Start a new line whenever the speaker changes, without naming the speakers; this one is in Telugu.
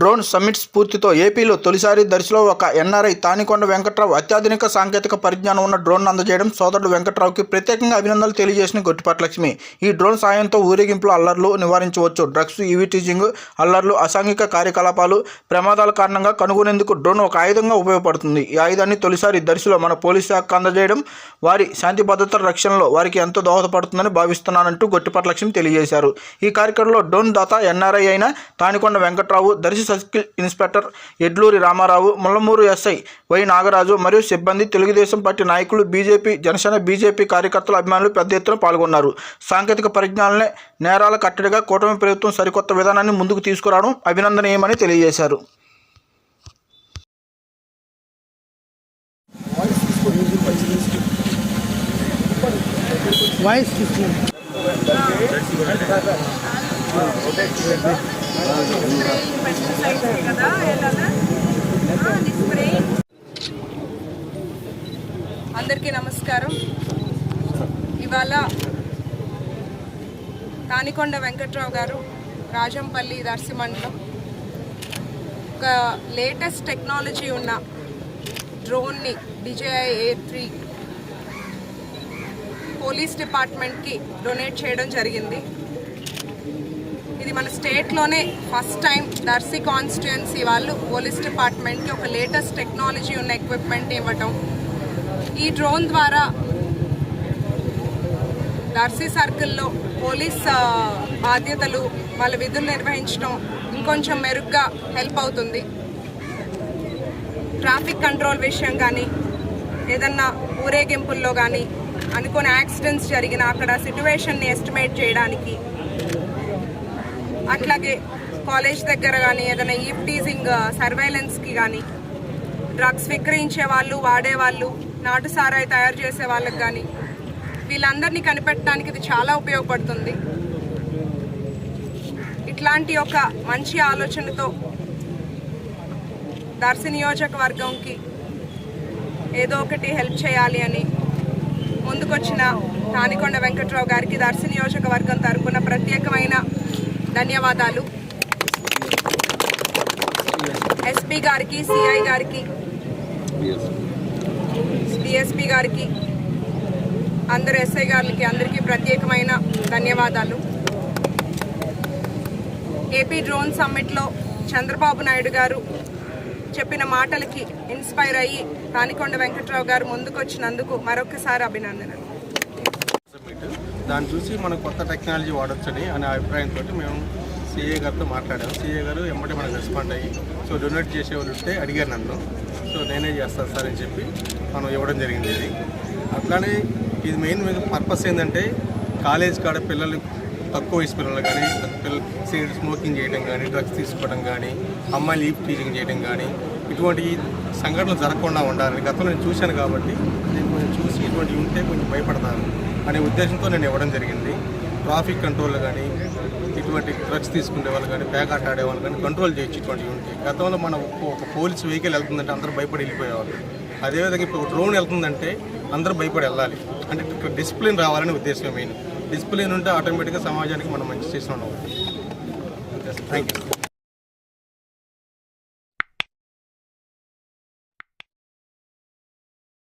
డ్రోన్ సమ్మిట్ స్ఫూర్తితో ఏపీలో తొలిసారి దర్శిలో ఒక ఎన్ఆర్ఐ తానికొండ వెంకట్రావు అత్యాధునిక సాంకేతిక పరిజ్ఞానం ఉన్న డ్రోన్ అందజేయడం సోదరుడు వెంకట్రావుకి ప్రత్యేకంగా అభినందనలు తెలియజేసిన గొట్టిపాటి లక్ష్మి ఈ డ్రోన్ సాయంతో ఊరేగింపుల అల్లర్లు నివారించవచ్చు. డ్రగ్స్ ఈవిటీజింగ్ అల్లర్లు అసాంఘిక కార్యకలాపాలు ప్రమాదాల కారణంగా కనుగొనేందుకు డ్రోన్ ఒక ఆయుధంగా ఉపయోగపడుతుంది. ఈ ఆయుధాన్ని తొలిసారి దర్శిలో మన పోలీస్ శాఖ అందజేయడం వారి శాంతి భద్రతల రక్షణలో వారికి ఎంతో దోహదపడుతుందని భావిస్తున్నానంటూ గొట్టిపాటి లక్ష్మి తెలియజేశారు. ఈ కార్యక్రమంలో డ్రోన్ దాత ఎన్ఆర్ఐ అయిన Tanikonda Venkatrao Darsi circle inspector Edluri Ramarao Mullamuru SI Y Nagaraju మరియు సిబ్బంది తెలుగుదేశం పార్టీ నాయకులు బీజేపీ జనసేన బీజేపీ కార్యకర్తల అభిమానులు పెద్ద ఎత్తున పాల్గొన్నారు. సాంకేతిక పరిజ్ఞానాలనే నేరాల కట్టడిగా కూటమి ప్రభుత్వం సరికొత్త విధానాన్ని ముందుకు తీసుకురావడం అభినందనీయమని తెలియజేశారు.
వాయిస్ తీసుకున్నాను
అందరికీ నమస్కారం. ఇవాళ తానికొండ వెంకట్రావు గారు రాజంపల్లి దర్శి మండలం. ఒక లేటెస్ట్ టెక్నాలజీ ఉన్న డ్రోన్ని డిజేఐ ఏ త్రీ పోలీస్ డిపార్ట్మెంట్కి డొనేట్ చేయడం జరిగింది. ఇది మన స్టేట్లోనే ఫస్ట్ టైం దర్శి కాన్స్టిట్యుయెన్సీ వాళ్ళు పోలీస్ డిపార్ట్మెంట్కి ఒక లేటెస్ట్ టెక్నాలజీ ఉన్న ఎక్విప్మెంట్ ఇవ్వటం. ఈ డ్రోన్ ద్వారా దర్శి సర్కిల్లో పోలీస్ బాధ్యతలు వాళ్ళ విధులు నిర్వహించడం ఇంకొంచెం మెరుగ్గా హెల్ప్ అవుతుంది. ట్రాఫిక్ కంట్రోల్ విషయం కానీ ఏదన్నా ఊరేగింపుల్లో కానీ అనుకోని యాక్సిడెంట్స్ జరిగిన అక్కడ సిట్యువేషన్ని ఎస్టిమేట్ చేయడానికి అట్లాగే కాలేజ్ దగ్గర కానీ ఏదైనా ఈవ్ టీజింగ్ సర్వేలెన్స్కి uh, కానీ డ్రగ్స్ విక్రయించే వాళ్ళు వాడేవాళ్ళు నాటు సారాయి తయారు చేసే వాళ్ళకి కానీ వీళ్ళందరినీ కనిపెట్టడానికి ఇది చాలా ఉపయోగపడుతుంది. ఇట్లాంటి ఒక మంచి ఆలోచనతో దర్శి నియోజకవర్గంకి ఏదో ఒకటి హెల్ప్ చేయాలి అని ముందుకొచ్చిన తానికొండ వెంకట్రావు గారికి దర్శి నియోజకవర్గం తరపున ప్రత్యేకమైన ధన్యవాదాలు. ఎస్పీ గారికి సిఐ గారికి డిఎస్పీ గారికి అందరు ఎస్ఐ గారికి అందరికీ ప్రత్యేకమైన ధన్యవాదాలు. ఏపీ డ్రోన్ సమ్మిట్లో చంద్రబాబు నాయుడు గారు చెప్పిన మాటలకి ఇన్స్పైర్ అయ్యి తానికొండ వెంకట్రావు గారు ముందుకొచ్చినందుకు మరొకసారి అభినందనలు.
దాన్ని చూసి మనం కొత్త టెక్నాలజీ వాడొచ్చని అనే అభిప్రాయంతో మేము సిఏ గారితో మాట్లాడాము సిఏ గారు ఎమ్మటే మనకు రెస్పాండ్ అయ్యి సో డొనేట్ చేసే వాళ్ళు ఉంటే అడిగారు నన్ను. సో నేనే చేస్తాను సార్ అని చెప్పి మనం ఇవ్వడం జరిగింది ఇది. అట్లానే ఇది మెయిన్ పర్పస్ ఏంటంటే కాలేజ్ కాడ పిల్లలు తక్కువ వయసు పిల్లలు కానీ పిల్లలు సిగరెట్ స్మోకింగ్ చేయడం కానీ డ్రగ్స్ తీసుకోవడం కానీ అమ్మాయిలు ఈప్ టీచింగ్ చేయడం కానీ ఇటువంటి సంఘటనలు జరగకుండా ఉండాలని గతంలో నేను చూశాను కాబట్టి నేను కొంచెం చూసి ఇటువంటివి ఉంటే కొంచెం భయపడతాను. అనే ఉద్దేశంతో నేను ఇవ్వడం జరిగింది. ట్రాఫిక్ కంట్రోల్ కానీ ఇటువంటి డ్రగ్స్ తీసుకునే వాళ్ళు కానీ పేకాట ఆడే వాళ్ళు కానీ కంట్రోల్ చేయొచ్చు ఇటువంటి యూనిట్ గతంలో మన ఒక- పోలీస్ వెహికల్ వెళ్తుందంటే అందరూ భయపడి వెళ్ళిపోయేవాళ్ళు. అదేవిధంగా ఇప్పుడు డ్రోన్ వెళ్తుందంటే అందరూ భయపడి వెళ్ళాలి. అంటే డిసిప్లిన్ రావాలని ఉద్దేశం మెయిన్. డిసిప్లిన్ ఉంటే ఆటోమేటిక్గా సమాజానికి మనం మంచి చేసిన థ్యాంక్ యూ